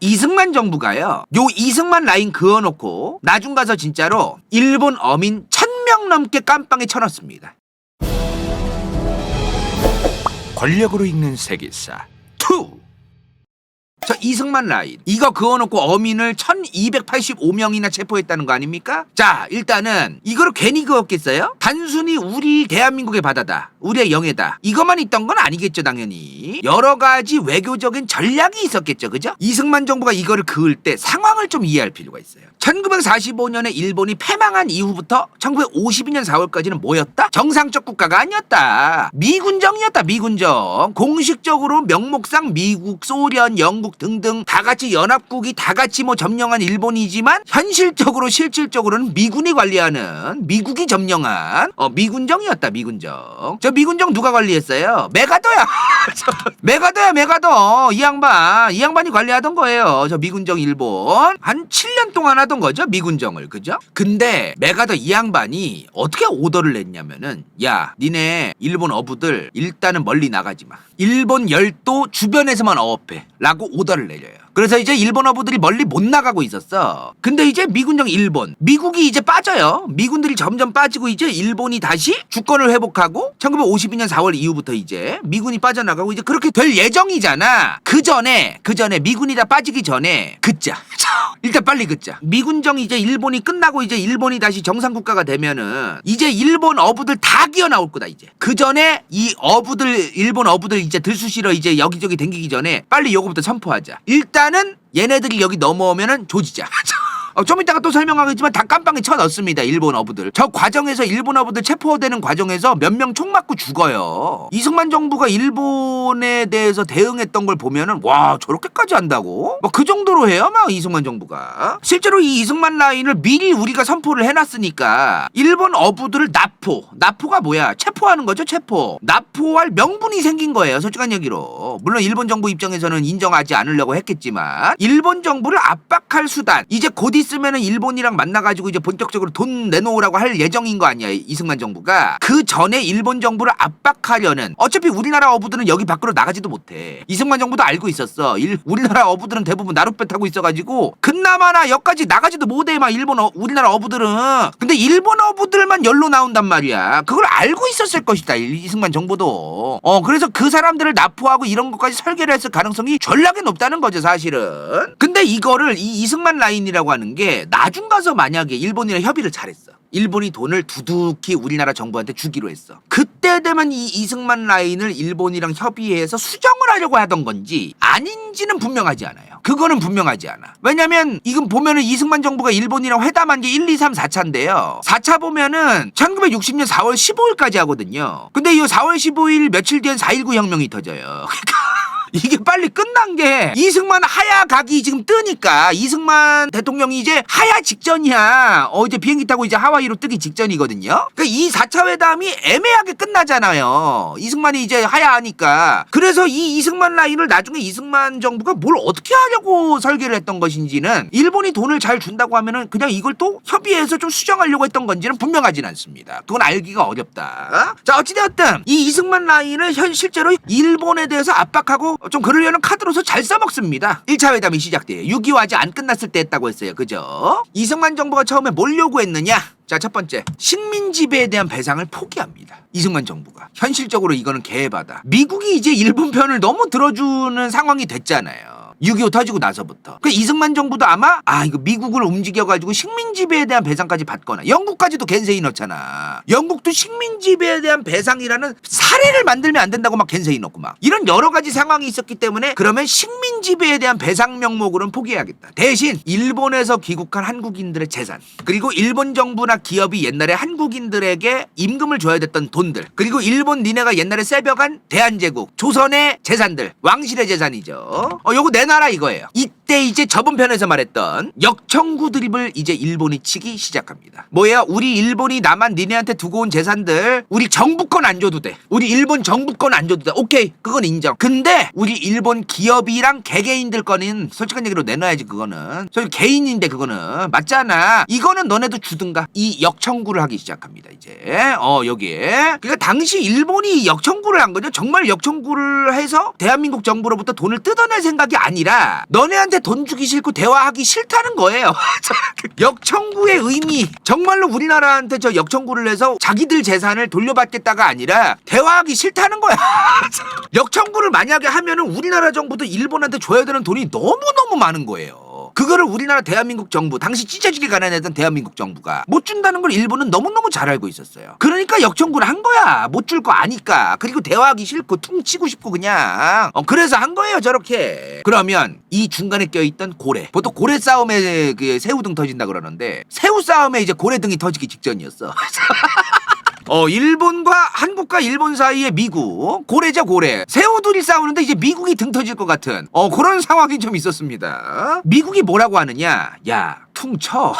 이승만 정부가요. 요 이승만 라인 그어놓고 나중 가서 진짜로 일본 어민 천 명 넘게 깜빵에 쳐넣습니다. 권력으로 읽는 세계사 2. 저 이승만 라인 이거 그어놓고 어민을 1285명이나 체포했다는 거 아닙니까? 자 일단은 이거를 괜히 그었겠어요? 단순히 우리 대한민국의 바다다 우리의 영해다 이것만 있던 건 아니겠죠 당연히 여러 가지 외교적인 전략이 있었겠죠 그죠? 이승만 정부가 이거를 그을 때 상황을 좀 이해할 필요가 있어요 1945년에 일본이 패망한 이후부터 1952년 4월까지는 뭐였다? 정상적 국가가 아니었다 미군정이었다 미군정 공식적으로 명목상 미국 소련 영국 등등 다 같이 연합국이 다 같이 뭐 점령한 일본이지만 현실적으로 실질적으로는 미군이 관리하는 미국이 점령한 어 미군정이었다 미군정. 저 미군정 누가 관리했어요? 메가더야. 저 메가더야 메가더. 이 양반 이 양반이 관리하던 거예요. 저 미군정 일본. 한 7년 동안 하던 거죠 미군정을. 그죠? 근데 메가더 이 양반이 어떻게 오더를 냈냐면은 야 니네 일본 어부들 일단은 멀리 나가지 마. 일본 열도 주변에서만 어업해. 라고 오더를 내려요 그래서 이제 일본 어부들이 멀리 못 나가고 있었어. 근데 이제 미군정 일본, 미국이 이제 빠져요. 미군들이 점점 빠지고 이제 일본이 다시 주권을 회복하고 1952년 4월 이후부터 이제 미군이 빠져나가고 이제 그렇게 될 예정이잖아. 그 전에 그 전에 미군이 다 빠지기 전에 긋자. 일단 빨리 긋자. 미군정 이제 일본이 끝나고 이제 일본이 다시 정상 국가가 되면은 이제 일본 어부들 다 기어 나올 거다 이제. 그 전에 이 어부들 일본 어부들 이제 들쑤시러 이제 여기저기 댕기기 전에 빨리 요거부터 선포하자. 일단 은 얘네들이 여기 넘어오면은 조지자. 어, 좀 이따가 또 설명하겠지만 다 깜빵에 쳐 넣습니다 일본 어부들. 저 과정에서 일본 어부들 체포되는 과정에서 몇 명 총 맞고 죽어요. 이승만 정부가 일본에 대해서 대응했던 걸 보면은 와 저렇게까지 한다고? 뭐 그 정도로 해요 막 이승만 정부가. 실제로 이 이승만 라인을 미리 우리가 선포를 해놨으니까 일본 어부들을 납포 납포가 뭐야? 체포하는 거죠 체포. 납포할 명분이 생긴 거예요 솔직한 얘기로. 물론 일본 정부 입장에서는 인정하지 않으려고 했겠지만 일본 정부를 압박할 수단 이제 곧 있 으면은 일본이랑 만나가지고 이제 본격적으로 돈 내놓으라고 할 예정인 거 아니야 이승만 정부가? 그 전에 일본 정부를 압박하려는 어차피 우리나라 어부들은 여기 밖으로 나가지도 못해. 이승만 정부도 알고 있었어. 일, 우리나라 어부들은 대부분 나룻배 타고 있어가지고 그나마나 여기까지 나가지도 못해 막 일본 어, 우리나라 어부들은. 근데 일본 어부들만 열로 나온단 말이야. 그걸 알고 있었을 것이다 이- 이승만 정부도. 어 그래서 그 사람들을 납포하고 이런 것까지 설계를 했을 가능성이 전략에 높다는 거죠 사실은. 근데 이거를 이 이승만 라인이라고 하는 게 나중 가서 만약에 일본이랑 협의를 잘했어 일본이 돈을 두둑히 우리나라 정부한테 주기로 했어. 그때 되면 이 이승만 라인을 일본이랑 협의해서 수정을 하려고 하던 건지 아닌지는 분명하지 않아요. 그거는 분명하지 않아. 왜냐면 이건 보면은 이승만 정부가 일본이랑 회담한 게 1, 2, 3, 4차인데요. 4차 보면은 1960년 4월 15일까지 하거든요. 근데 이 4월 15일 며칠 뒤엔 4.19 혁명이 터져요. 그러니까 이게 빨리 끝난 게 이승만 하야 각이 지금 뜨니까 이승만 대통령이 이제 하야 직전이야. 어 이제 비행기 타고 이제 하와이로 뜨기 직전이거든요. 그러니까 이 4차 회담이 애매하게 끝나잖아요. 이승만이 이제 하야 하니까. 그래서 이 이승만 라인을 나중에 이승만 정부가 뭘 어떻게 하려고 설계를 했던 것인지는 일본이 돈을 잘 준다고 하면은 그냥 이걸 또 협의해서 좀 수정하려고 했던 건지는 분명하진 않습니다. 그건 알기가 어렵다. 자 어찌되었든 이 이승만 라인을 현 실제로 일본에 대해서 압박하고 좀 그러려는 카드로서 잘 써먹습니다. 1차 회담이 시작돼요. 6.25 아직 안 끝났을 때 했다고 했어요. 그죠? 이승만 정부가 처음에 뭘 요구했느냐? 자, 첫 번째. 식민 지배에 대한 배상을 포기합니다. 이승만 정부가. 현실적으로 이거는 개바다. 미국이 이제 일본 편을 너무 들어주는 상황이 됐잖아요. 6.25 터지고 나서부터. 그 이승만 정부도 아마 아 이거 미국을 움직여가지고 식민 지배에 대한 배상까지 받거나 영국까지도 겐세이 넣잖아. 영국도 식민 지배에 대한 배상이라는 사례를 만들면 안 된다고 막 겐세이 넣고 막 이런 여러 가지 상황이 있었기 때문에 그러면 식민 지배에 대한 배상 명목으로는 포기해야겠다. 대신 일본에서 귀국한 한국인들의 재산 그리고 일본 정부나 기업이 옛날에 한국인들에게 임금을 줘야 됐던 돈들 그리고 일본 니네가 옛날에 세벽한 대한제국 조선의 재산들 왕실의 재산이죠. 어 요거 내 놔라 이거예요. 이 때 이제 저번 편에서 말했던 역청구 드립을 이제 일본이 치기 시작합니다. 뭐예요? 우리 일본이 남한 니네한테 두고 온 재산들 우리 정부 건 안 줘도 돼. 우리 일본 정부 건 안 줘도 돼. 오케이 그건 인정. 근데 우리 일본 기업이랑 개개인들 거는 솔직한 얘기로 내놔야지 그거는. 저 개인인데 그거는 맞잖아. 이거는 너네도 주든가. 이 역청구를 하기 시작합니다 이제. 어 여기에. 그러니까 당시 일본이 역청구를 한 거죠. 정말 역청구를 해서 대한민국 정부로부터 돈을 뜯어낼 생각이 아니라 너네한테 한국한테 돈 주기 싫고 대화하기 싫다는 거예요. 역청구의 의미 정말로 우리나라한테 저 역청구를 해서 자기들 재산을 돌려받겠다가 아니라 대화하기 싫다는 거야. 역청구를 만약에 하면은 우리나라 정부도 일본한테 줘야 되는 돈이 너무 너무 많은 거예요. 그거를 우리나라 대한민국 정부 당시 찢어지게 가난했던 대한민국 정부가 못 준다는 걸 일본은 너무너무 잘 알고 있었어요. 그러니까 역청구를 한 거야. 못 줄 거 아니까. 그리고 대화하기 싫고 퉁치고 싶고 그냥. 어, 그래서 한 거예요, 저렇게. 그러면 이 중간에 껴있던 고래. 보통 고래 싸움에 그 새우등 터진다 그러는데 새우 싸움에 이제 고래등이 터지기 직전이었어. 어, 일본과 한국과 일본 사이에 미국 고래죠 고래 새우들이 싸우는데 이제 미국이 등 터질 것 같은 어 그런 상황이 좀 있었습니다. 미국이 뭐라고 하느냐? 야 퉁쳐.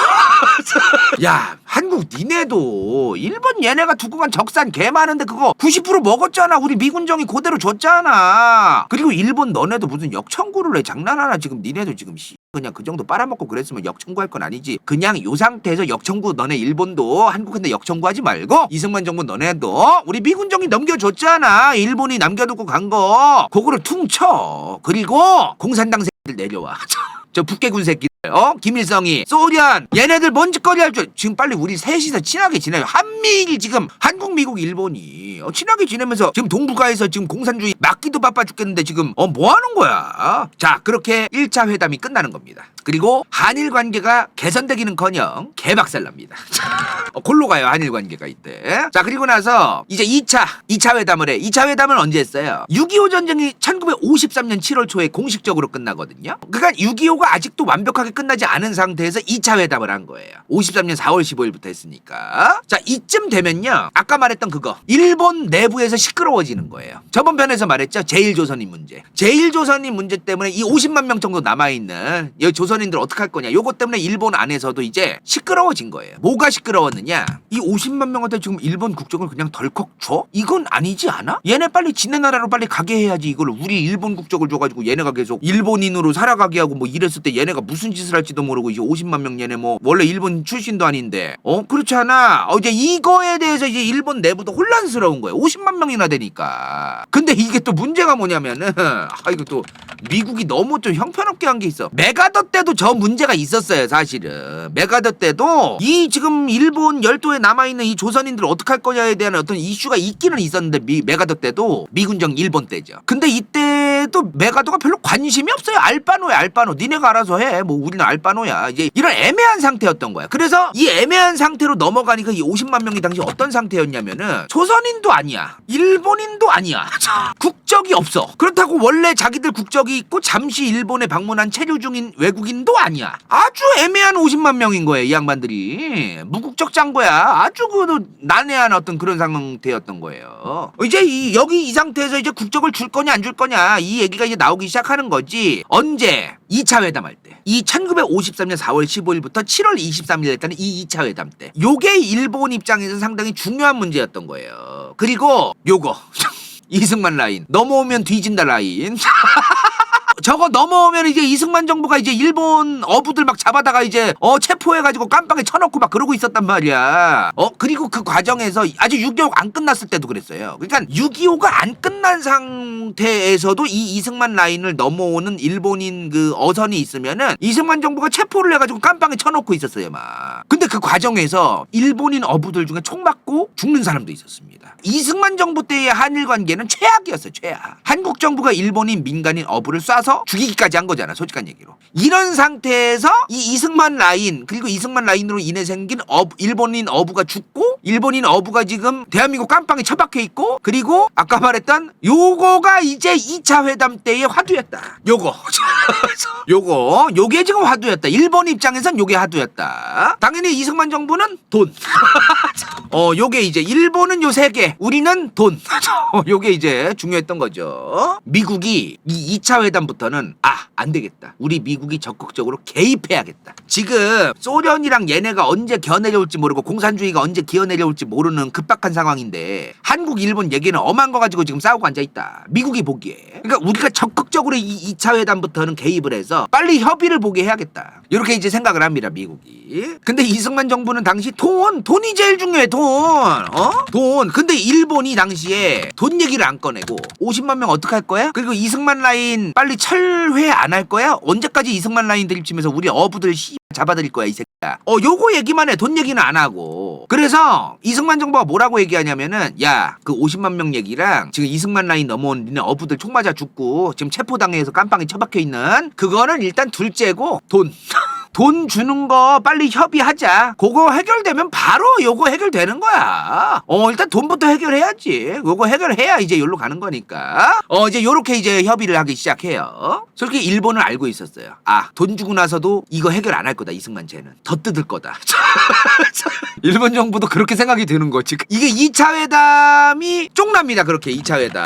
야 한국 니네도 일본 얘네가 두고 간 적산 개 많은데 그거 90% 먹었잖아. 우리 미군정이 그대로 줬잖아. 그리고 일본 너네도 무슨 역청구를 해 장난하나 지금 니네도 지금 씨. 그냥 그 정도 빨아먹고 그랬으면 역청구할 건 아니지. 그냥 요 상태에서 역청구 너네 일본도 한국한테 역청구하지 말고 이승만 정부 너네도 우리 미군정이 넘겨줬잖아. 일본이 남겨두고 간 거. 그거를 퉁쳐. 그리고 공산당 새끼들 내려와. 저 북괴군 새끼들, 어? 김일성이, 소련, 얘네들 뭔 짓거리 할 줄, 지금 빨리 우리 셋이서 친하게 지내요. 한미일 지금, 한국, 미국, 일본이, 어, 친하게 지내면서 지금 동북아에서 지금 공산주의 막기도 바빠 죽겠는데 지금, 어, 뭐 하는 거야? 자, 그렇게 1차 회담이 끝나는 겁니다. 그리고 한일 관계가 개선되기는 커녕 개박살납니다. 어, 골로 가요, 한일 관계가 이때. 자, 그리고 나서 이제 2차, 2차 회담을 해. 2차 회담을 언제 했어요? 6.25 전쟁이 1953년 7월 초에 공식적으로 끝나거든요. 그러니까 6.25가 아직도 완벽하게 끝나지 않은 상태에서 2차 회담을 한 거예요. 53년 4월 15일부터 했으니까. 자, 이쯤 되면요. 아까 말했던 그거. 일본 내부에서 시끄러워지는 거예요. 저번 편에서 말했죠. 제1조선인 문제. 제1조선인 문제 때문에 이 50만 명 정도 남아있는 이 조선인들 어떡할 거냐. 요것 때문에 일본 안에서도 이제 시끄러워진 거예요. 뭐가 시끄러웠느냐. 이 50만 명한테 지금 일본 국적을 그냥 덜컥 줘? 이건 아니지 않아? 얘네 빨리 지네 나라로 빨리 가게 해야지 이걸 우리 일본 국적을 줘가지고 얘네가 계속 일본인으로 살아가게 하고 뭐 이랬을 때 얘네가 무슨 짓을 할지도 모르고 이제 50만 명 얘네 뭐 원래 일본 출신도 아닌데 어? 그렇지 않아. 어 이제 이거에 대해서 이제 일본 내부도 혼란스러운 거예요. 50만 명이나 되니까. 근데 이게 또 문제가 뭐냐면은 아 이거 또 미국이 너무 좀 형편없게 한 게 있어. 메가더 때도 저 문제가 있었어요 사실은. 메가더 때도 이 지금 일본 열도에 남아있는 이 조선인들 어떡할 거냐에 대한 어떤 이슈가 있기는 있었는데 미, 메가더 때도. 미군정 일본 때죠. 근데 이때도 메가더가 별로 관심이 없어요. 알바노야 알바노. 니네가 알아서 해. 뭐 우리는 알바노야. 이제 이런 애매한 상태였던 거야. 그래서 이 애매한 상태로 넘어가니까 이 50만 명이 당시 어떤 상태였냐면은 조선인도 아니야. 일본인도 아니야. 국적이 없어. 그렇다고 원래 자기들 국적이 있고 잠시 일본에 방문한 체류 중인 외국인도 아니야. 아주 애매한 50만 명인 거예요 이 양반들이. 무국적 장거야. 아주 그 난해한 어떤 그런 상태였던 거예요. 이제 이 여기 이 상태에서 이제 국적을 줄 거냐 안 줄 거냐 이 얘기가 이제 나오기 시작하는 거지. 언제? 2차 회담할 때. 이 1953년 4월 15일부터 7월 23일 했다는 이 2차 회담 때. 요게 일본 입장에서 상당히 중요한 문제였던 거예요. 그리고 요거. 이승만 라인. 넘어오면 뒤진다 라인 저거 넘어오면 이제 이승만 정부가 이제 일본 어부들 막 잡아다가 이제 어 체포해가지고 깜빵에 쳐놓고 막 그러고 있었단 말이야. 어 그리고 그 과정에서 아직 6.25가 안 끝났을 때도 그랬어요. 그러니까 6.25가 안 끝난 상태에서도 이 이승만 라인을 넘어오는 일본인 그 어선이 있으면은 이승만 정부가 체포를 해가지고 깜빵에 쳐놓고 있었어요 막. 근데 그 과정에서 일본인 어부들 중에 총 맞고 죽는 사람도 있었습니다. 이승만 정부 때의 한일 관계는 최악이었어요 최악. 한국 정부가 일본인 민간인 어부를 쏴서 죽이기까지 한 거잖아 솔직한 얘기로. 이런 상태에서 이 이승만 라인 그리고 이승만 라인으로 인해 생긴 어, 일본인 어부가 죽고 일본인 어부가 지금 대한민국 깜빵에 처박혀 있고 그리고 아까 말했던 요거가 이제 2차 회담 때의 화두였다. 요거. 요거 요게 지금 화두였다. 일본 입장에선 요게 화두였다. 당연히 이승만 정부는 돈. 어 요게 이제 일본은 요 세 개, 우리는 돈. 요게 이제 중요했던 거죠. 미국이 이 2차 회담부터는 아 안 되겠다. 우리 미국이 적극적으로 개입해야겠다. 지금 소련이랑 얘네가 언제 겨내려올지 모르고 공산주의가 언제 기어내 려올지 모르는 급박한 상황인데 한국, 일본 얘기는 엄한 거 가지고 지금 싸우고 앉아 있다. 미국이 보기에. 그러니까 우리가 적극적으로 이 2차 회담부터는 개입을 해서 빨리 협의를 보게 해야겠다. 이렇게 이제 생각을 합니다. 미국이. 근데 이승만 정부는 당시 돈, 돈이 제일 중요해. 돈. 돈, 어? 돈. 근데 일본이 당시에 돈 얘기를 안 꺼내고 50만 명 어떡할 거야? 그리고 이승만 라인 빨리 철회 안 할 거야? 언제까지 이승만 라인 드립치면서 우리 어부들 씨 잡아드릴 거야 이 새끼야. 어 요거 얘기만 해. 돈 얘기는 안 하고. 그래서 이승만 정부가 뭐라고 얘기하냐면은 야 그 50만 명 얘기랑 지금 이승만 라인 넘어온 니네 어부들 총 맞아 죽고 지금 체포당해서 깜빵에 처박혀 있는 그거는 일단 둘째고 돈. 돈 주는 거 빨리 협의하자. 그거 해결되면 바로 요거 해결되는 거야. 어, 일단 돈부터 해결해야지. 요거 해결해야 이제 여기로 가는 거니까. 어, 이제 요렇게 이제 협의를 하기 시작해요. 솔직히 일본은 알고 있었어요. 아, 돈 주고 나서도 이거 해결 안 할 거다. 이승만 쟤는. 더 뜯을 거다. 일본 정부도 그렇게 생각이 드는 거지. 이게 2차 회담이 쪽납니다. 그렇게 2차 회담.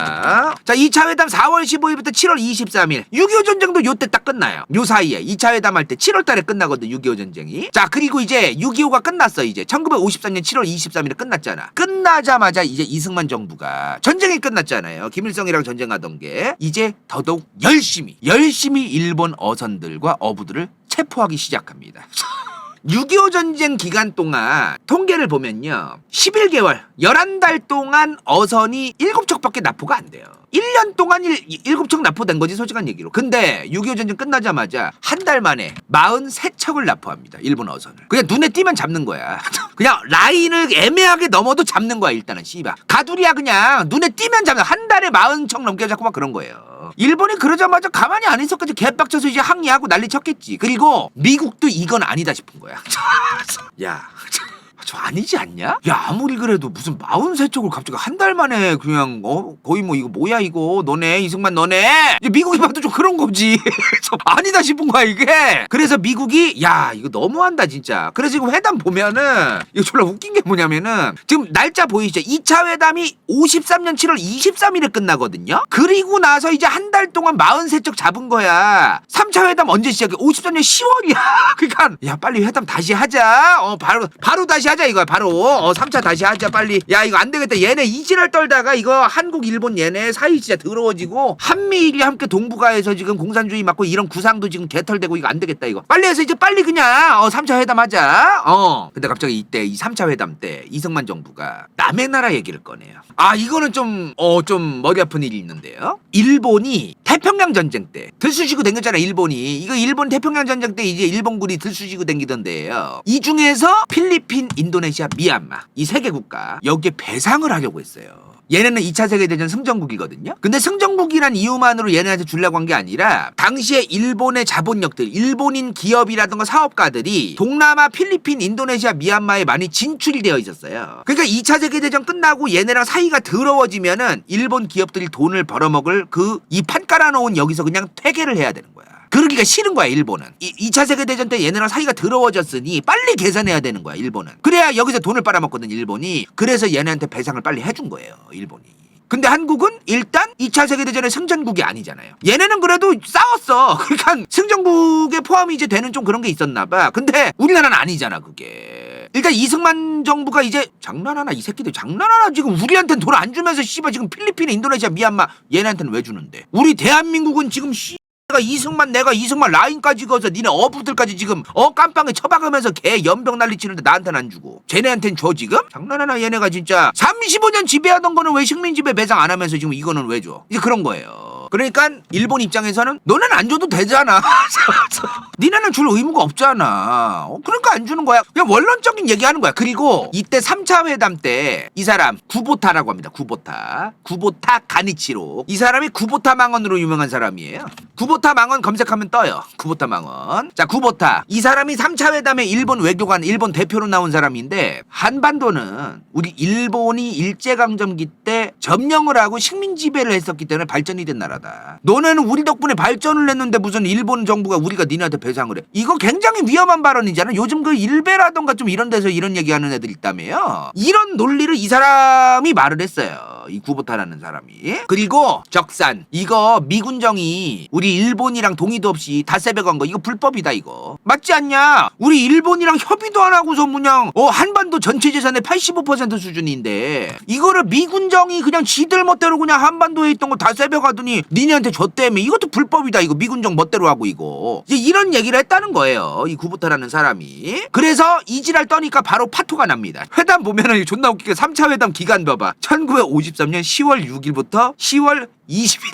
자, 2차 회담 4월 15일부터 7월 23일. 6.25 전쟁도 요때 딱 끝나요. 요 사이에 2차 회담 할 때 7월 달에 끝 나거든. 6.25 전쟁이. 자, 그리고 이제 6.25가 끝났어. 이제 1953년 7월 23일에 끝났잖아. 끝나자마자 이제 이승만 정부가 전쟁이 끝났잖아요. 김일성이랑 전쟁하던 게 이제 더더욱 열심히 열심히 일본 어선들과 어부들을 체포하기 시작합니다. 6.25 전쟁 기간 동안 통계를 보면요. 11개월, 11달 동안 어선이 7척밖에 납포가 안 돼요. 1년 동안 1, 7척 납포된 거지, 솔직한 얘기로. 근데 6.25 전쟁 끝나자마자 한 달 만에 43척을 납포합니다. 일본 어선을. 그냥 눈에 띄면 잡는 거야. 그냥 라인을 애매하게 넘어도 잡는 거야, 일단은, 씨발. 가두리야, 그냥. 눈에 띄면 잡는 한 달에 40척 넘게 잡고 막 그런 거예요. 일본이 그러자마자 가만히 안 있었겠지. 개빡쳐서 이제 항의하고 난리 쳤겠지. 그리고 미국도 이건 아니다 싶은 거야. 야. 저 아니지 않냐? 야 아무리 그래도 무슨 43쪽을 갑자기 한 달 만에 그냥 어? 거의 뭐 이거 뭐야 이거? 너네 이승만 너네? 미국이 봐도 좀 그런 거지. 저 아니다 싶은 거야 이게. 그래서 미국이 야 이거 너무한다 진짜. 그래서 지금 회담 보면은 이거 졸라 웃긴 게 뭐냐면은 지금 날짜 보이시죠? 2차 회담이 53년 7월 23일에 끝나거든요? 그리고 나서 이제 한 달 동안 43쪽 잡은 거야. 3차 회담 언제 시작해? 53년 10월이야. 그러니까 야 빨리 회담 다시 하자. 어 바로 바로 다시 하자 이거야 바로 어 3차 다시 하자 빨리 야 이거 안 되겠다 얘네 이지랄 떨다가 이거 한국 일본 얘네 사이 진짜 더러워지고 한미일이 함께 동북아에서 지금 공산주의 맞고 이런 구상도 지금 개털되고 이거 안 되겠다 이거. 빨리 해서 이제 빨리 그냥 어 3차 회담 하자. 어. 근데 갑자기 이때 이 3차 회담 때 이승만 정부가 남의 나라 얘기를 꺼내요. 아 이거는 좀어좀 머리 아픈 일이 있는데요. 일본이 태평양 전쟁 때 들쑤시고 댕겼잖아 일본이. 이거 일본 태평양 전쟁 때 이제 일본군이 들쑤시고 댕기던데요. 이 중에서 필리핀 인 도네시아 미얀마 이 세 개 국가 여기에 배상을 하려고 했어요 얘네는 2차 세계대전 승전국이거든요. 근데 승전국이란 이유만으로 얘네한테 주려고 한 게 아니라 당시에 일본의 자본력들, 일본인 기업이라든가 사업가들이 동남아, 필리핀, 인도네시아, 미얀마에 많이 진출이 되어 있었어요. 그러니까 2차 세계대전 끝나고 얘네랑 사이가 더러워지면은 일본 기업들이 돈을 벌어먹을 그 이 판 깔아놓은 여기서 그냥 퇴계를 해야 되는 거야. 그러기가 싫은 거야 일본은 이, 2차 세계대전 때 얘네랑 사이가 더러워졌으니 빨리 계산해야 되는 거야 일본은 그래야 여기서 돈을 빨아먹거든 일본이 그래서 얘네한테 배상을 빨리 해준 거예요 일본이 근데 한국은 일단 2차 세계대전의 승전국이 아니잖아요. 얘네는 그래도 싸웠어. 그러니까 승전국에 포함이 이제 되는 좀 그런 게 있었나 봐. 근데 우리나라는 아니잖아, 그게. 일단 이승만 정부가 이제 장난하나 이 새끼들 장난하나 지금 우리한테는 돈안 주면서 씨발 지금 필리핀, 인도네시아, 미얀마 얘네한테는 왜 주는데? 우리 대한민국은 지금 씨 내가 이승만 내가 이승만 라인까지 거서 니네 어부들까지 지금 어 깜빵에 처박으면서 개 연병 난리 치는데 나한테는 안 주고 쟤네한텐 줘 지금? 장난하나 얘네가 진짜 35년 지배하던 거는 왜 식민지배 배상 안 하면서 지금 이거는 왜 줘? 이제 그런 거예요. 그러니까 일본 입장에서는 너는 안 줘도 되잖아. 니네는 줄 의무가 없잖아. 어, 그러니까 안 주는 거야. 그냥 원론적인 얘기하는 거야. 그리고 이때 3차 회담 때 이 사람 구보타라고 합니다. 구보타. 구보타 가니치로. 이 사람이 구보타 망언으로 유명한 사람이에요. 구보타 망언 검색하면 떠요. 구보타 망언. 자, 구보타. 이 사람이 3차 회담에 일본 외교관, 일본 대표로 나온 사람인데 한반도는 우리 일본이 일제강점기 때 점령을 하고 식민 지배를 했었기 때문에 발전이 된 나라다. 너네는 우리 덕분에 발전을 했는데 무슨 일본 정부가 우리가 니네한테 배상을 해. 이거 굉장히 위험한 발언이잖아. 요즘 그 일베라던가 좀 이런 데서 이런 얘기하는 애들 있다며요. 이런 논리를 이 사람이 말을 했어요. 이 구보타라는 사람이. 그리고 적산. 이거 미군정이 우리 일본이랑 동의도 없이 다 세배 간 거. 이거 불법이다 이거. 맞지 않냐? 우리 일본이랑 협의도 안 하고서 그냥 어 한반도 전체 재산의 85% 수준인데. 이거를 미군정이 그냥 지들 멋대로 그냥 한반도에 있던 거 다 세배 가더니 니네한테 줬다며 이것도 불법이다 이거. 미군정 멋대로 하고 이거. 이제 이런 얘기를 했다는 거예요 이 구부타라는 사람이. 그래서 이지랄 떠니까 바로 파토가 납니다. 회담 보면은 존나 웃기게 3차 회담 기간 봐봐 1953년 10월 6일부터 10월 21일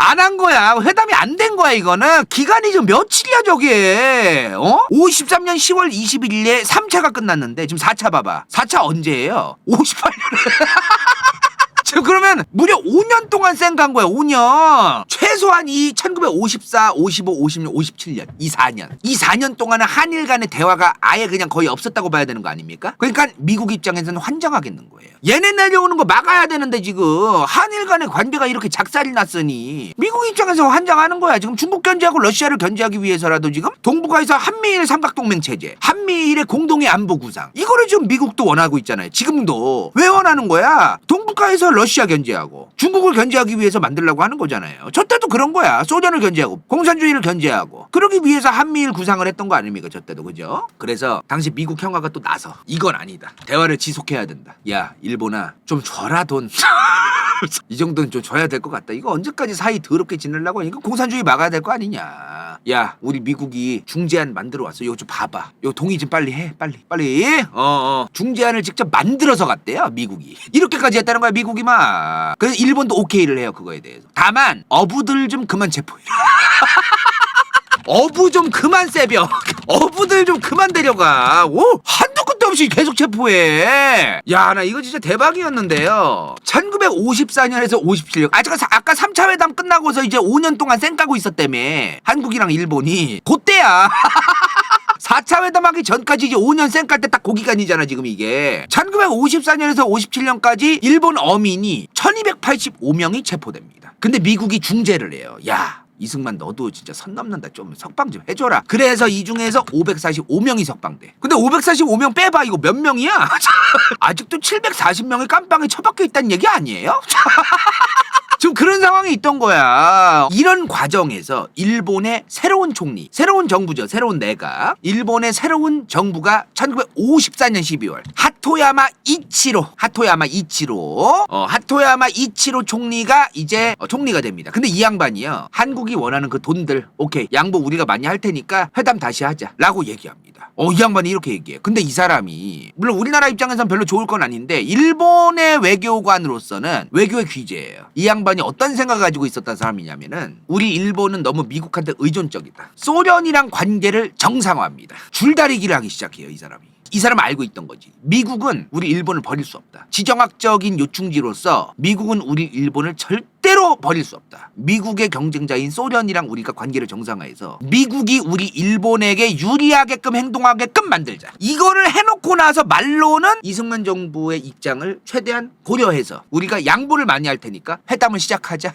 안한 거야. 회담이 안 된 거야, 이거는. 기간이 지금 며칠이야, 저게. 어? 53년 10월 21일에 3차가 끝났는데, 지금 4차 봐봐. 4차 언제예요? 58년. 지금 그러면 무려 5년 동안 쌩간 거야, 5년. 최소한 이 1954, 55, 56, 57년. 이 4년. 이 4년 동안은 한일 간의 대화가 아예 그냥 거의 없었다고 봐야 되는 거 아닙니까? 그러니까 미국 입장에서는 환장하겠는 거예요. 얘네 내려오는 거 막아야 되는데 지금 한일 간의 관계가 이렇게 작살이 났으니 미국 입장에서 환장하는 거야. 지금 중국 견제하고 러시아를 견제하기 위해서라도 지금 동북아에서 한미일 삼각동맹 체제, 한미일의 공동의 안보 구상. 이거를 지금 미국도 원하고 있잖아요. 지금도. 왜 원하는 거야? 동북아에서 러시아 견제하고 중국을 견제하기 위해서 만들려고 하는 거잖아요. 저 때도 그런 거야. 소련을 견제하고 공산주의를 견제하고 그러기 위해서 한미일 구상을 했던 거 아닙니까? 저 때도 그죠? 그래서 당시 미국 형아가 또 나서 이건 아니다. 대화를 지속해야 된다. 야 일본아 좀 줘라 돈. 이 정도는 좀 줘야 될 것 같다. 이거 언제까지 사이 더럽게 지내려고 하니까 공산주의 막아야 될 거 아니냐. 야, 우리 미국이 중재안 만들어 왔어. 이거 좀 봐봐. 이거 동의 좀 빨리 해. 빨리. 빨리. 어, 어. 중재안을 직접 만들어서 갔대요. 미국이. 이렇게까지 했다는 거야, 미국이 막. 그래서 일본도 오케이를 해요. 그거에 대해서. 다만 어부들 좀 그만 체포해. 어부 좀 그만 세벼. 어부들 좀 그만 데려가. 오, 한두 끝도 없이 계속 체포해. 야, 나 이거 진짜 대박이었는데요. 1954년에서 57년. 아, 사- 아까 3차 회담 끝나고서 이제 5년 동안 쌩까고 있었다며. 한국이랑 일본이. 그때야. 4차 회담하기 전까지 이제 5년 쌩깔 때 딱 고기간이잖아 지금 이게 1954년에서 57년까지 일본 어민이 1285명이 체포됩니다 근데 미국이 중재를 해요 야 이승만 너도 진짜 선 넘는다. 좀 석방 좀 해줘라. 그래서 이 중에서 545명이 석방돼. 근데 545명 빼봐. 이거 몇 명이야? 아직도 740명이 깜빵에 처박혀 있다는 얘기 아니에요? 지금 그런 상황이 있던 거야. 이런 과정에서 일본의 새로운 총리, 새로운 정부죠. 새로운 내각. 일본의 새로운 정부가 1954년 12월 하토야마 이치로, 하토야마 이치로, 어, 하토야마 이치로 총리가 이제 어, 총리가 됩니다. 근데 이 양반이요. 한국이 원하는 그 돈들, 오케이, 양보 우리가 많이 할 테니까 회담 다시 하자 라고 얘기합니다. 어, 이 양반이 이렇게 얘기해요. 근데 이 사람이 물론 우리나라 입장에선 별로 좋을 건 아닌데 일본의 외교관으로서는 외교의 귀재예요. 이 양반이 어떤 생각을 가지고 있었던 사람이냐면은 우리 일본은 너무 미국한테 의존적이다. 소련이랑 관계를 정상화합니다. 줄다리기를 하기 시작해요, 이 사람이. 이 사람 알고 있던 거지. 미국은 우리 일본을 버릴 수 없다. 지정학적인 요충지로서 미국은 우리 일본을 절대로 버릴 수 없다. 미국의 경쟁자인 소련이랑 우리가 관계를 정상화해서 미국이 우리 일본에게 유리하게끔 행동하게끔 만들자. 이거를 해놓고 나서 말로는 이승만 정부의 입장을 최대한 고려해서 우리가 양보를 많이 할 테니까 회담을 시작하자.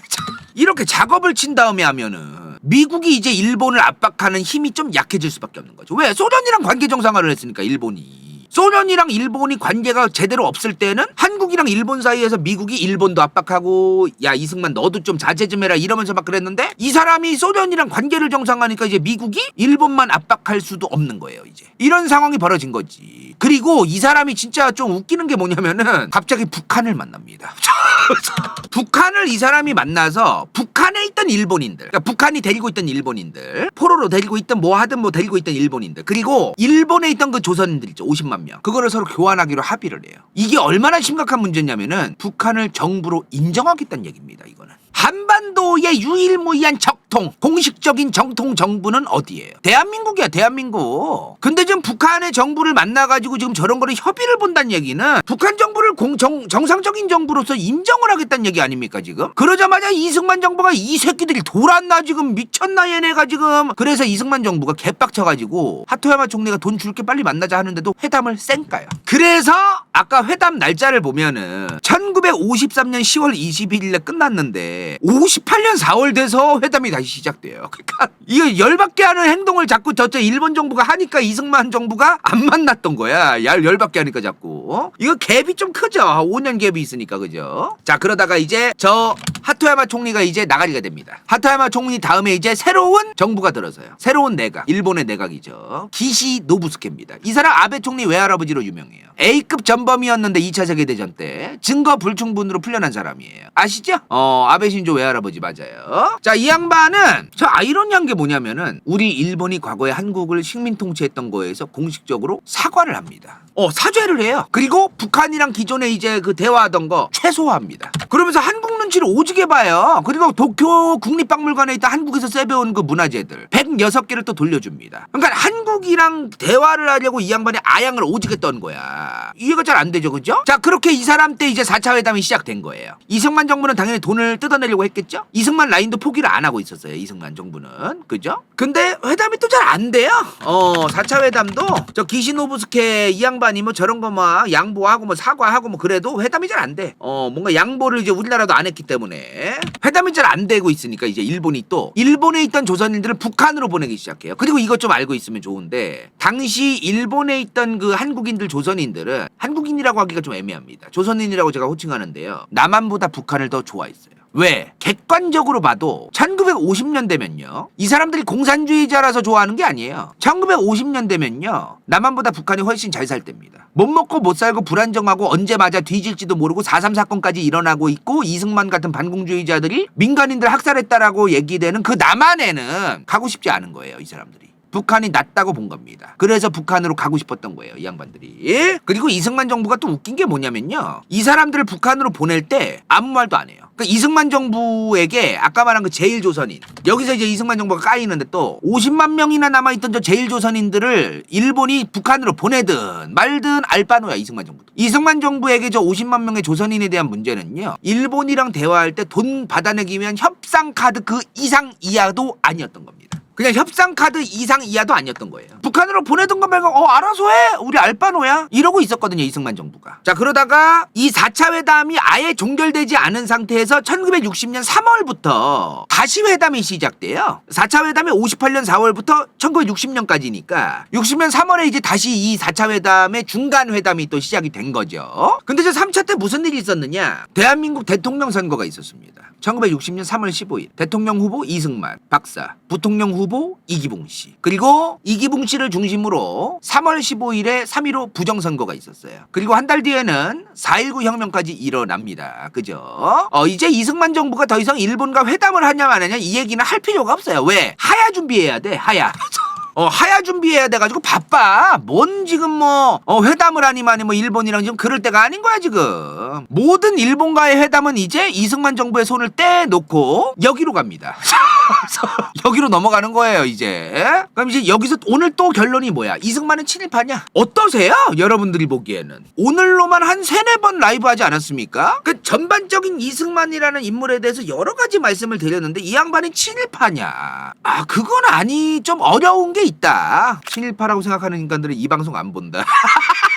이렇게 작업을 친 다음에 하면은 미국이 이제 일본을 압박하는 힘이 좀 약해질 수밖에 없는 거죠. 왜? 소련이랑 관계 정상화를 했으니까 일본이. 소련이랑 일본이 관계가 제대로 없을 때는 한국이랑 일본 사이에서 미국이 일본도 압박하고 야 이승만 너도 좀 자제 좀 해라 이러면서 막 그랬는데 이 사람이 소련이랑 관계를 정상화하니까 이제 미국이 일본만 압박할 수도 없는 거예요 이제 이런 상황이 벌어진 거지 그리고 이 사람이 진짜 좀 웃기는 게 뭐냐면은 갑자기 북한을 만납니다 북한을 이 사람이 만나서 북한에 있던 일본인들, 그러니까 북한이 데리고 있던 일본인들, 포로로 데리고 있던 뭐 하든 뭐 데리고 있던 일본인들, 그리고 일본에 있던 그 조선인들 있죠, 50만 명. 그거를 서로 교환하기로 합의를 해요. 이게 얼마나 심각한 문제냐면은 북한을 정부로 인정하겠다는 얘기입니다, 이거는. 한반도의 유일무이한 적통, 공식적인 정통 정부는 어디예요? 대한민국이야, 대한민국. 근데 지금 북한의 정부를 만나가지고 지금 저런 거를 협의를 본다는 얘기는 북한 정부를 공, 정, 정상적인 정부로서 인정을 하겠다는 얘기 아닙니까, 지금? 그러자마자 이승만 정부가 이 새끼들이 돌았나, 지금 미쳤나, 얘네가 지금. 그래서 이승만 정부가 개빡쳐가지고 하토야마 총리가 돈 줄게 빨리 만나자 하는데도 회담을 쌩까요. 그래서 아까 회담 날짜를 보면은 1953년 10월 21일에 끝났는데 58년 4월 돼서 회담이 다시 시작돼요. 그러니까 이거 열받게 하는 행동을 자꾸 저쪽 일본 정부가 하니까 이승만 정부가 안 만났던 거야. 열 열받게 하니까 자꾸. 어? 이거 갭이 좀 크죠. 5년 갭이 있으니까 그죠? 자 그러다가 이제 저 하토야마 총리가 이제 나가리가 됩니다. 하토야마 총리 다음에 이제 새로운 정부가 들어서요. 새로운 내각, 일본의 내각이죠. 기시 노부스케입니다. 이 사람 아베 총리 외할아버지로 유명해요. A급 전 범이었는데 2차 세계대전 때 증거 불충분으로 풀려난 사람이에요. 아시죠? 어, 아베 신조 외할아버지 맞아요. 자, 이 양반은 저 아이러니한 게 뭐냐면은 우리 일본이 과거에 한국을 식민 통치했던 거에서 공식적으로 사과를 합니다. 어, 사죄를 해요. 그리고 북한이랑 기존에 이제 그 대화하던 거 최소화합니다. 그러면서 한국 눈치를 오지게 봐요. 그리고 도쿄 국립박물관에 있다 한국에서 세배온 그 문화재들 106개를 또 돌려줍니다. 그러니까 한국이랑 대화를 하려고 이 양반이 아양을 오지게 떤 거야. 이해가 잘안 되죠, 그죠? 자, 그렇게 이 사람 때 이제 4차 회담이 시작된 거예요. 이승만 정부는 당연히 돈을 뜯어내려고 했겠죠? 이승만 라인도 포기를 안 하고 있었어요, 이승만 정부는. 그죠? 근데 회담이 또 잘 안 돼요. 어, 4차 회담도 저 기시노부스케 이 양반이 뭐 저런 거 막 양보하고 뭐 사과하고 뭐 그래도 회담이 잘 안 돼. 어, 뭔가 양보를 이제 우리나라도 안 했기 때문에 회담이 잘 안 되고 있으니까 이제 일본이 또 일본에 있던 조선인들을 북한으로 보내기 시작해요. 그리고 이것 좀 알고 있으면 좋은데 당시 일본에 있던 그 한국인들 조선인들은 한국 인이라고 하기가 좀 애매합니다. 조선인이라고 제가 호칭하는데요. 남한보다 북한을 더 좋아했어요. 왜? 객관적으로 봐도 1950년 되면요. 이 사람들이 공산주의자라서 좋아하는 게 아니에요. 1950년 되면요. 남한보다 북한이 훨씬 잘 살 때입니다. 못 먹고 못 살고 불안정하고 언제 맞아 뒤질지도 모르고 4.3 사건까지 일어나고 있고 이승만 같은 반공주의자들이 민간인들 학살했다라고 얘기되는 그 남한에는 가고 싶지 않은 거예요. 이 사람들이. 북한이 낫다고 본 겁니다. 그래서 북한으로 가고 싶었던 거예요, 이 양반들이. 그리고 이승만 정부가 또 웃긴 게 뭐냐면요. 이 사람들을 북한으로 보낼 때 아무 말도 안 해요. 그러니까 이승만 정부에게 아까 말한 그 제일조선인 여기서 이제 이승만 정부가 까이는데 또 50만 명이나 남아있던 저 제일조선인들을 일본이 북한으로 보내든 말든 알바노야 이승만 정부. 이승만 정부에게 저 50만 명의 조선인에 대한 문제는요. 일본이랑 대화할 때 돈 받아내기 위한 협상 카드 그 이상 이하도 아니었던 겁니다. 그냥 협상 카드 이상 이하도 아니었던 거예요. 북한으로 보내던 거 말고 어 알아서 해. 우리 알바노야. 이러고 있었거든요. 이승만 정부가. 자 그러다가 이 4차 회담이 아예 종결되지 않은 상태에서 1960년 3월부터 다시 회담이 시작돼요. 4차 회담이 58년 4월부터 1960년까지니까 60년 3월에 이제 다시 이 4차 회담의 중간 회담이 또 시작이 된 거죠. 근데 저 3차 때 무슨 일이 있었느냐? 대한민국 대통령 선거가 있었습니다. 1960년 3월 15일 대통령 후보 이승만 박사, 부통령 후보 이기봉 씨. 그리고 이기봉 씨를 중심으로 3월 15일에 3.15 부정선거가 있었어요. 그리고 한 달 뒤에는 4.19 혁명까지 일어납니다. 그죠? 어, 이제 이승만 정부가 더 이상 일본과 회담을 하냐 마느냐 이 얘기는 할 필요가 없어요. 왜? 하야 준비해야 돼. 하야. 어, 하야 준비해야 돼가지고 바빠. 뭔 지금 뭐, 어, 회담을 하니만이 뭐 일본이랑 지금 그럴 때가 아닌 거야, 지금. 모든 일본과의 회담은 이제 이승만 정부의 손을 떼놓고 여기로 갑니다. 여기로 넘어가는 거예요, 이제. 그럼 이제 여기서 오늘 또 결론이 뭐야? 이승만은 친일파냐? 어떠세요? 여러분들이 보기에는. 오늘로만 한 세네 번 라이브 하지 않았습니까? 그 전반적인 이승만이라는 인물에 대해서 여러 가지 말씀을 드렸는데 이 양반이 친일파냐? 아, 그건 아니, 좀 어려운 게 있다. 친일파라고 생각하는 인간들은 이 방송 안 본다.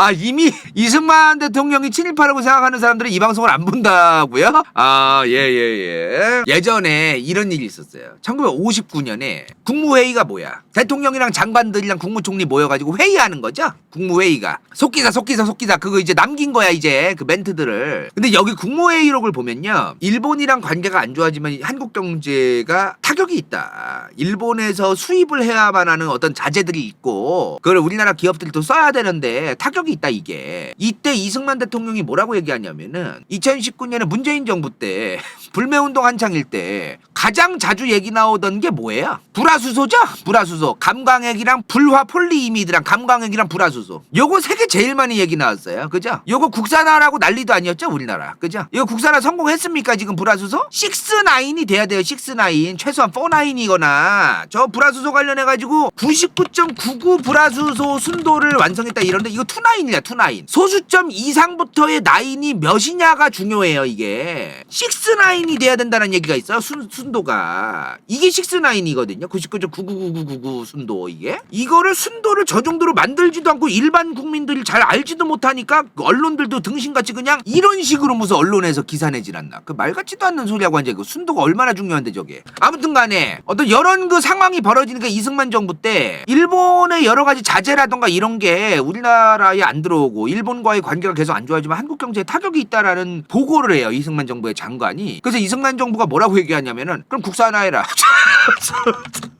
아 이미 이승만 대통령이 친일파라고 생각하는 사람들은 이 방송을 안 본다고요? 아예예 예, 예 전에 이런 일이 있었어요. 1959년에 국무회의가 뭐야? 대통령이랑 장관들이랑 국무총리 모여가지고 회의하는 거죠. 국무회의가 속기사 속기사 속기사 그거 이제 남긴 거야 이제 그 멘트들을. 근데 여기 국무회의록을 보면요, 일본이랑 관계가 안 좋아지만 한국 경제가 타격이 있다. 일본에서 수입을 해야만 하는 어떤 자재들이 있고 그걸 우리나라 기업들이 또 써야 되는데 타격이 있다 이게. 이때 이승만 대통령이 뭐라고 얘기하냐면은 2019년에 문재인 정부 때 불매운동 한창일 때 가장 자주 얘기 나오던 게 뭐예요? 불화수소죠? 불화수소. 감광액이랑 불화 폴리이미드랑 감광액이랑 불화수소. 요거 세개 제일 많이 얘기 나왔어요. 그죠? 요거 국산화라고 난리도 아니었죠? 우리나라. 그죠? 이거 국산화 성공했습니까? 지금 불화수소? 6-9이 돼야 돼요. 6-9. 최소한 4-9이거나 저 불화수소 관련해가지고 99.99 불화수소 순도를 완성했다 이런데 이거 2-9 투나인이냐 투나인. 소수점 이상부터의 나인이 몇이냐가 중요해요 이게. 식스나인이 돼야 된다는 얘기가 있어요 순, 순도가. 이게 식스나인이거든요. 99.99999 순도 이게. 이거를 순도를 저 정도로 만들지도 않고 일반 국민들이 잘 알지도 못하니까 언론들도 등신같이 그냥 이런 식으로 무슨 언론에서 기사 내질 않나. 그 말 같지도 않는 소리하고 앉아 그 순도가 얼마나 중요한데 저게. 아무튼 간에 어떤 이런 그 상황이 벌어지니까 이승만 정부 때 일본의 여러 가지 자재라던가 이런 게 우리나라 에안 들어오고 일본과의 관계가 계속 안 좋아지면 한국 경제에 타격이 있다라는 보고를 해요 이승만 정부의 장관이. 그래서 이승만 정부가 뭐라고 얘기하냐면은 그럼 국산화해라.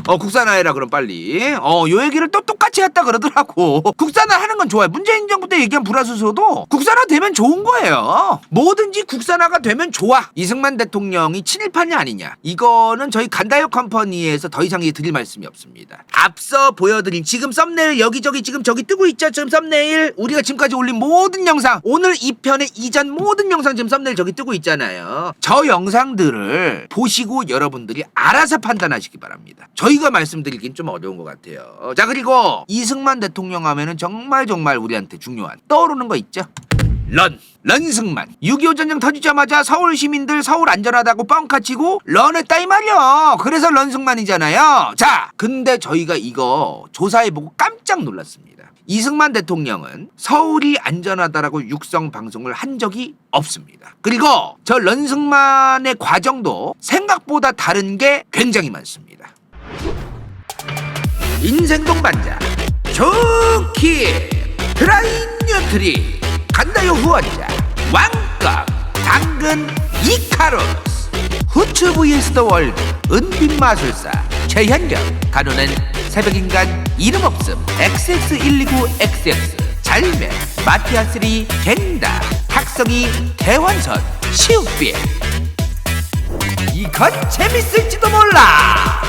어 국산화해라 그럼 빨리. 어요 얘기를 또 똑같이 했다 그러더라고. 국산화 하는 건 좋아요. 문재인 정부 때 얘기한 불화수소도 국산화 되면 좋은 거예요. 뭐든지 국산화가 되면 좋아. 이승만 대통령이 친일파냐 아니냐. 이거는 저희 간다요 컴퍼니에서 더 이상 이 드릴 말씀이 없습니다. 앞서 보여드린 지금 썸네일 여기저기 지금 저기 뜨고 있죠? 지금 썸네일 우리가 지금까지 올린 모든 영상 오늘 이 편의 이전 모든 영상 지금 썸네일 저기 뜨고 있잖아요. 저 영상들을 보시고 여러분들이 알아서 판단하시기 바랍니다. 저희가 말씀드리긴 좀 어려운 것 같아요. 자 그리고 이승만 대통령 하면은 정말 정말 우리한테 중요한 떠오르는 거 있죠? 런. 런승만. 6.25 전쟁 터지자마자 서울 시민들 서울 안전하다고 뻥카치고 런했다 이 말이야 그래서 런승만이잖아요. 자 근데 저희가 이거 조사해보고 깜짝 놀랐습니다 이승만 대통령은 서울이 안전하다라고 육성 방송을 한 적이 없습니다. 그리고 저 런승만의 과정도 생각보다 다른 게 굉장히 많습니다. 인생 동 반자 좋기 드라인 뉴트리 간다요 후원자 왕값 당근 이카로스 후추 vs 더 월드 은빛마술사 최현경 간호는 새벽인간 이름 없음 XX129XX 잘매 마티아3 갱다. 학성이 대환선 시우빛 이건 재밌을지도 몰라